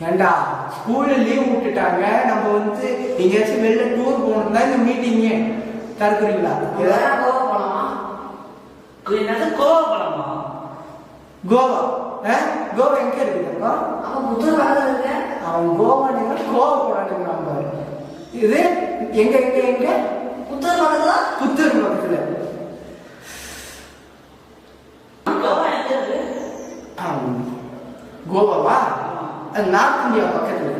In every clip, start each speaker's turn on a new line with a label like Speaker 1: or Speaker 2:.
Speaker 1: ஏண்டா? ஸ்கூல்ல லீவ் விட்டுட்டாங்க. நம்ம வந்து எங்கேயாச்சும் வெளில டூர் போகணும் தான் இந்த மீட்டிங்கே தடுக்குறீங்களா?
Speaker 2: வேற கோவா போலாமா?
Speaker 3: இது என்னது கோவப்படமா
Speaker 1: கோவா? கோவா எங்க இருக்குதுப்பா
Speaker 2: அப்ப புத்தூர் பக்கத்துல இருக்க
Speaker 1: அவன் கோவா நீங்க கோவா போடானுங்கிறான் பாரு. இது எங்க எங்க எங்க?
Speaker 2: புத்தூர் பக்கத்துல?
Speaker 1: புத்தூர் பக்கத்துல.
Speaker 3: கோவா.
Speaker 1: கோவாவா? அது நார்த் இந்தியா பக்கத்துல.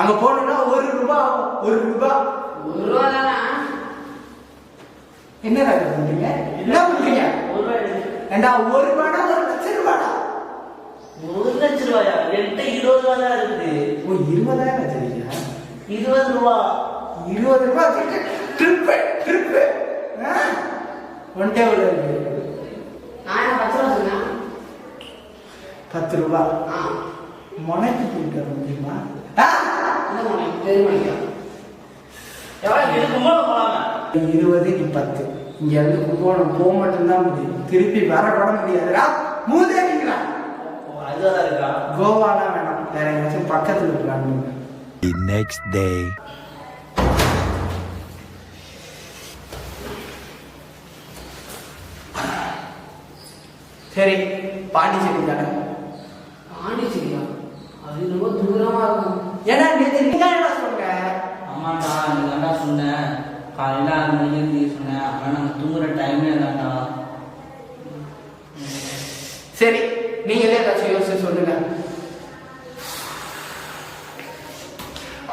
Speaker 1: அங்க போனோம்னா ஒரு ரூபா. ஒரு ரூபா.
Speaker 2: ஒரு ரூபா தானே?
Speaker 1: என்ன ராஜா பண்றீங்க? என்ன பண்றீங்க. ஏண்டா ஒரு ரூபாடா ஒரு லட்சம் ரூபாடா?
Speaker 3: ஒரு லட்சம் ரூபாயா? என்கிட்ட இருபது ரூபா தான் இருக்குது
Speaker 1: ஓ இருபதாயிரம் சரியா
Speaker 3: இருபது ரூபா.
Speaker 1: இருபது ரூபாய் ட்ரிப்பு ட்ரிப்பு. ஒன் டேபிள்
Speaker 2: நான் பத்து ரூபா சொன்னேன்?
Speaker 1: பத்து ரூபா முனைக்கு போயிட்டு வர முடியுமா? இருபது நீ பத்து. இங்க இருந்து கும்பகோணம் போக மட்டும்தான் முடியும். திருப்பி வர கூட முடியாதுடா. மூதேவிங்களா கோவாலாம் வேணாம். வேற எங்கேயாச்சும் பக்கத்துல பிளான்
Speaker 4: The next day.
Speaker 1: சரி பாண்டிச்சேரி தானே?
Speaker 2: பாண்டிச்சேரியா அது ரொம்ப தூரமா இருக்கும்.
Speaker 1: ஏன்னா நேற்று நீங்க என்ன சொன்ன?
Speaker 3: ஆமாண்டா இந்த தாண்டா சொன்னேன் காலையில ஆறு மணிக்கு நீ சொன்னேன் ஆனா நாங்க தூங்குற டைமே தான்டா
Speaker 1: சரி நீங்களே ஏதாச்சும் யோசிச்சு சொல்லுங்க.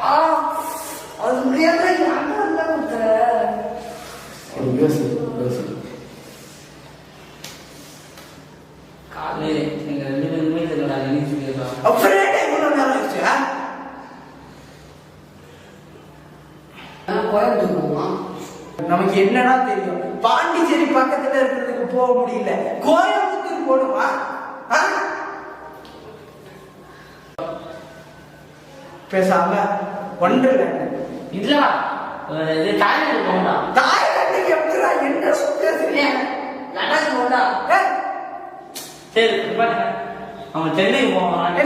Speaker 2: ஆ அது முடியாத அண்ணா இல்ல
Speaker 1: சரி யோசி யோசி
Speaker 3: காலையில எங்க ரெண்டு பேருமே தெரியல என்ன சொல்லியிருக்கா
Speaker 1: அப்படியே இவ்வளவு நேரம் ஆயிடுச்சு ஆ?
Speaker 2: கோயம்புத்தூர் போவோம்
Speaker 1: நமக்கு என்னன்னா தெரியும்? பாண்டிச்சேரி பக்கத்துல இருக்கிறதுக்கு போக முடியல. கோயம்புத்தூர் போகணுமா? பேசாம ஒன்று
Speaker 3: இல்ல இது தாய்லாந்து போகண்டா
Speaker 1: தாய்லாந்துக்கு எப்படிடா என்ன பேசுறீங்க?
Speaker 2: லடாக்
Speaker 3: சரி அவன் சென்னைக்கு போவான்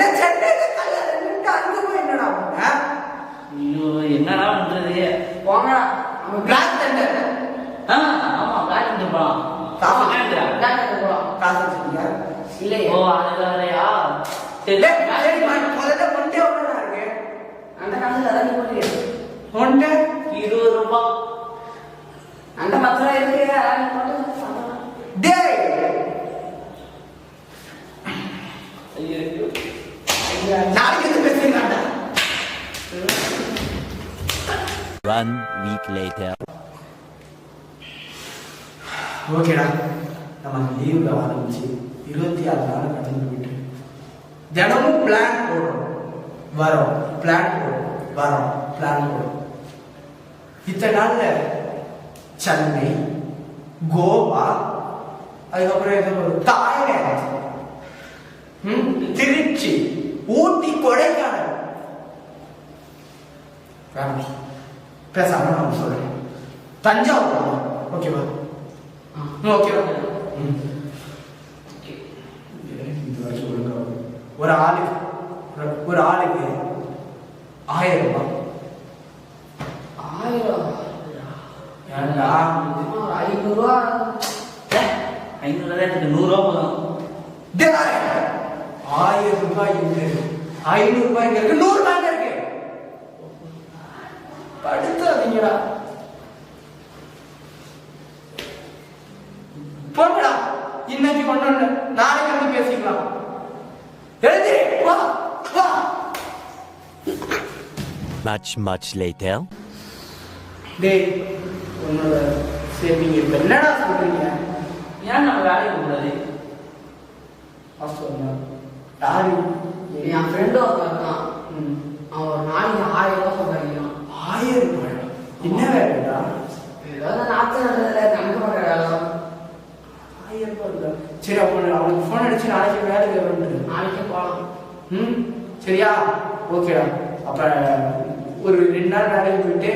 Speaker 3: ஐயோ என்னடா பண்றது?
Speaker 2: போங்கடா நம்ம
Speaker 1: பிளாக் தண்டர்
Speaker 3: ஆ, ஆமா பிளாக் போலாம்.
Speaker 1: ஆமா.
Speaker 2: லடாக் போலாம்.
Speaker 1: காசு வச்சுக்கீங்க
Speaker 2: இல்லையே.
Speaker 3: ஓ அது வேறையா சரி
Speaker 1: இல்லை, சரி, ம- முதல்ல ஒன்றுடா இருக்கு?
Speaker 2: அந்த காசுல அதான் நீ போட்டு
Speaker 1: ஒன்று
Speaker 3: இருபது ரூபாய்.
Speaker 2: அந்த பத்து ரூபா இருக்கு அதான் நீ போட்டு சாப்பிடலாம்.
Speaker 1: டேய்
Speaker 3: ஐயோ
Speaker 1: நாளைக்கு வந்து பேசுறீங்கடா
Speaker 4: One week later.
Speaker 1: ஓகேடா. நம்ம லீவ்ல ஆரம்பிச்சு இருபத்தி ஆறு நாள் கடந்து போயிட்டு தினமும் பிளான் போடுறோம். வரோம். பிளான் போடுறோம். வரோம். பிளான் போடுறோம். இத்தனை நாள்ல சென்னை கோவா அதுக்கப்புறம் ஏதோ ஒரு தாய்லாந்து. திருச்சி ஊட்டி கொடைக்கானல். வேணாம். பேசாம நான் சொல்றேன். தஞ்சாவூர். ஓகேவா. ஓகேவா. ஒரு ஆளுக்கு ஒரு- ஆளுக்கு ஆயிரம் ரூபாய்
Speaker 2: ஆயிரம்
Speaker 1: ஏன்டா?
Speaker 2: ஆமா, ஒரு ஐநூறு ரூபா.
Speaker 3: ஐநூறு ரூபாய் எனக்கு நூறு ரூபா போதும்.
Speaker 1: ஆயிரம் ரூபாய். இருக்கு. ஐநூறு ரூபாய் இருக்கு. நூறு ரூபாய் இருக்கு. படுத்தாதீங்கடா போங்கடா. இன்னைக்கு ஒண்ணு நாளைக்கு வந்து பேசிக்கலாம். எழுதி வா வா.
Speaker 4: Much, much later.
Speaker 1: டேய் உன்னோட சேவிங் இப்ப என்னடா சொல்றீங்க?
Speaker 3: ஏன் நம்ம வேலைக்கு கூடாது?
Speaker 1: யாரு?
Speaker 2: என் ஃப்ரெண்டு ஒருத்தன் இருக்கான்.
Speaker 1: ம்.
Speaker 2: அவன் ஒரு நாளைக்கு ஆயிரம் ரூபா சம்பாதிக்கிறான்
Speaker 1: ஆயிரம் ரூபாய்? என்ன வேலைடா? சரி அப்போ அவனுக்கு ஃபோன் அடிச்சு நாளைக்கு வேலைக்கு வரணும்
Speaker 2: நாளைக்கே போகலாம்
Speaker 1: ம்? சரியா? ஓகேடா. அப்ப ஒரு ரெண்டு நாள் வேலைக்கு போயிட்டு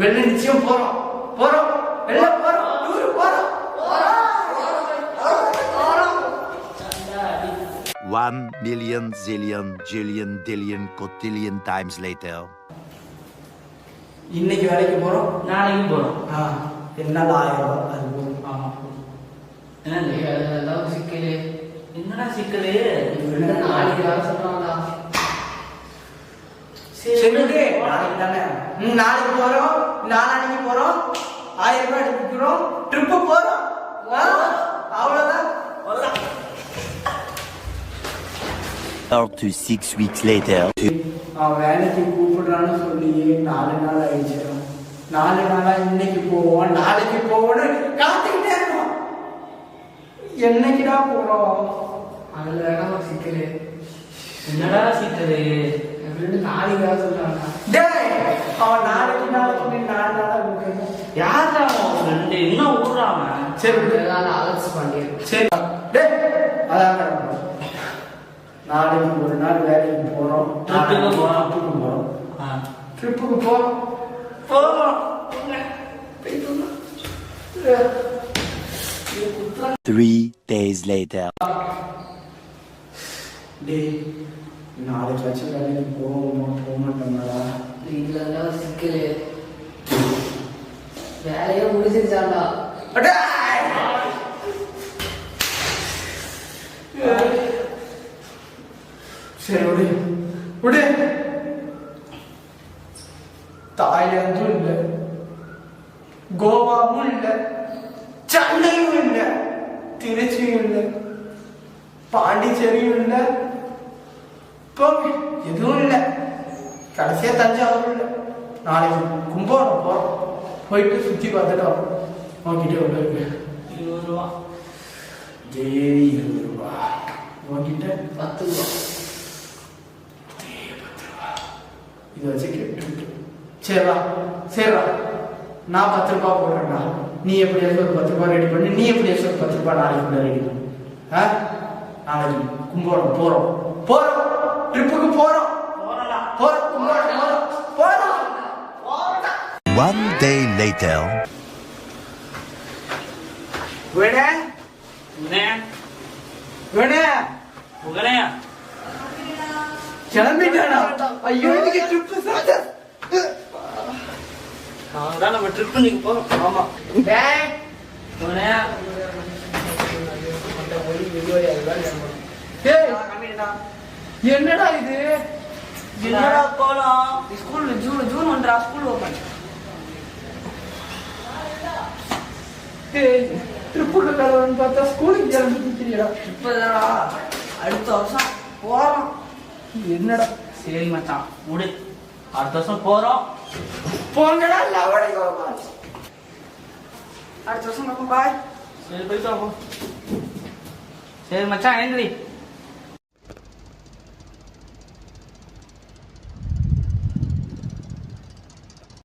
Speaker 1: வெளில நிச்சயம் போறோம். போறோம். வெளில போறோம். டூர் போறோம்.
Speaker 4: One million zillion jillion dillion cotillion times later.
Speaker 1: இன்னைக்கு வேலைக்கு போறோம்?
Speaker 3: நாளைக்கு போறோம்.
Speaker 1: ஆ என்னால் ஆயிரம் ரூபாய்? அது போதும்.
Speaker 3: ஆமா
Speaker 2: அதெல்லாம் சிக்கலு?
Speaker 3: என்னடா சிக்கலு?
Speaker 2: நாளைக்கு வர சொல்றாங்களா.
Speaker 1: நாளைக்கு தானே? ம், நாளைக்கு போறோம். நாளான்னைக்கு போறோம். ஆயிரம் ரூபாய் எடுத்துக்கிறோம் ட்ரிப்பு போறோம். அவ்வளவுதான்.
Speaker 4: Up to six weeks later.
Speaker 1: அவன் வேலைக்கு கூப்பிடுறான்னு சொல்லி நாலு நாள் ஆயிடுச்சு. நாலு நாளா இன்னைக்கு போவோம் நாளைக்கு போவோம்னு காத்துக்கிட்டே இருக்கோம் என்னைக்குடா போறோம்?
Speaker 2: அதுல வேணாம் ஒரு சிக்கலு.
Speaker 3: என்னடா சிக்கலு?
Speaker 2: ஃப்ரெண்டு நாளைக்கு சொல்றாங்க.
Speaker 1: டேய் அவன் நாளைக்கு நாளைக்கு நாலு நாளா கூப்பிடுறான்.
Speaker 3: யாரா உன் ஃப்ரெண்டு என்ன ஊடுறாம
Speaker 1: சரி
Speaker 2: அலட்சி பண்ணிடு
Speaker 1: சரி. டேய் அதான். நாளைக்கு ஒரு நாள் வேலைக்கு போறோம்.
Speaker 3: ட்ரிப்புக்கு போறோம்.
Speaker 1: ட்ரிப்புக்கு போறோம்.
Speaker 3: ஆ.
Speaker 1: ட்ரிப்புக்கு போறோம்.
Speaker 3: போறோம்.
Speaker 4: Three days later.
Speaker 1: டேய் நாளைக்கு வச்சு வேலைக்கு போவோமா போக மாட்டோம்டா
Speaker 2: ஒரு சிக்கலு. வேலையே முடிச்சிருச்சாண்டா
Speaker 1: சரி விடு. விடு. தாய்லாந்தும் இல்லை. கோவாவும் இல்லை. சென்னையும் இல்லை. திருச்சியும் இல்லை. பாண்டிச்சேரியும் இல்லை. போங்க எதுவும் இல்லை. கடைசியா தஞ்சாவூர் இல்லை. நாளைக்கு கும்பகோணம் போறோம். போயிட்டு சுத்தி பார்த்துட்டு வரோம். உங்ககிட்ட எவ்வளோ இருக்கு.
Speaker 3: இருபது ரூபா.
Speaker 1: தேவி இருபது ரூபா. உங்ககிட்ட
Speaker 2: பத்து ரூபா.
Speaker 1: இதை வச்சு கேட்டு சரிடா சரிடா நான் பத்து ரூபா போடுறேன்டா. நீ எப்படியாச்சும் ஒரு பத்து ரூபா ரெடி பண்ணி? நீ எப்படியாச்சும் ஒரு பத்து ரூபா நாளைக்கு ரெடி பண்ணு? ஆ? நாளைக்கு கும்பகோணம் போறோம். போறோம். ட்ரிப்புக்கு போறோம். போறோம். கும்பகோணம் போறோம். போறோம்.
Speaker 4: One day later.
Speaker 1: வேணே.
Speaker 3: உடனே
Speaker 1: வேணே.
Speaker 3: உடனே
Speaker 1: கிளம்பிட்டானா? ஐயோ இன்னைக்கு ட்ரிப்பு சார்
Speaker 3: அதான் நம்ம ட்ரிப் இன்னைக்கு போறோம்.
Speaker 1: ஆமா. என்னடா இது?
Speaker 3: என்னடா போலாம்
Speaker 2: ஸ்கூல் ஜூன் ஜூன் ஒன்றா ஸ்கூல் ஓப்பன்
Speaker 1: டேய் ட்ரிப்புக்கு கிளம்புன்னு பார்த்தா ஸ்கூலுக்கு கிளம்பி தெரியடா
Speaker 2: இப்பதானா அடுத்த வருஷம் போறோம்.
Speaker 1: என்னடா?
Speaker 3: சரி மச்சான் முடி. அடுத்த வருஷம் போறோம்.
Speaker 1: போங்கடா லவடை
Speaker 2: அடுத்த வருஷம் பாய்
Speaker 3: சரி போயிட்டு. சரி மச்சான் ஏந்திரி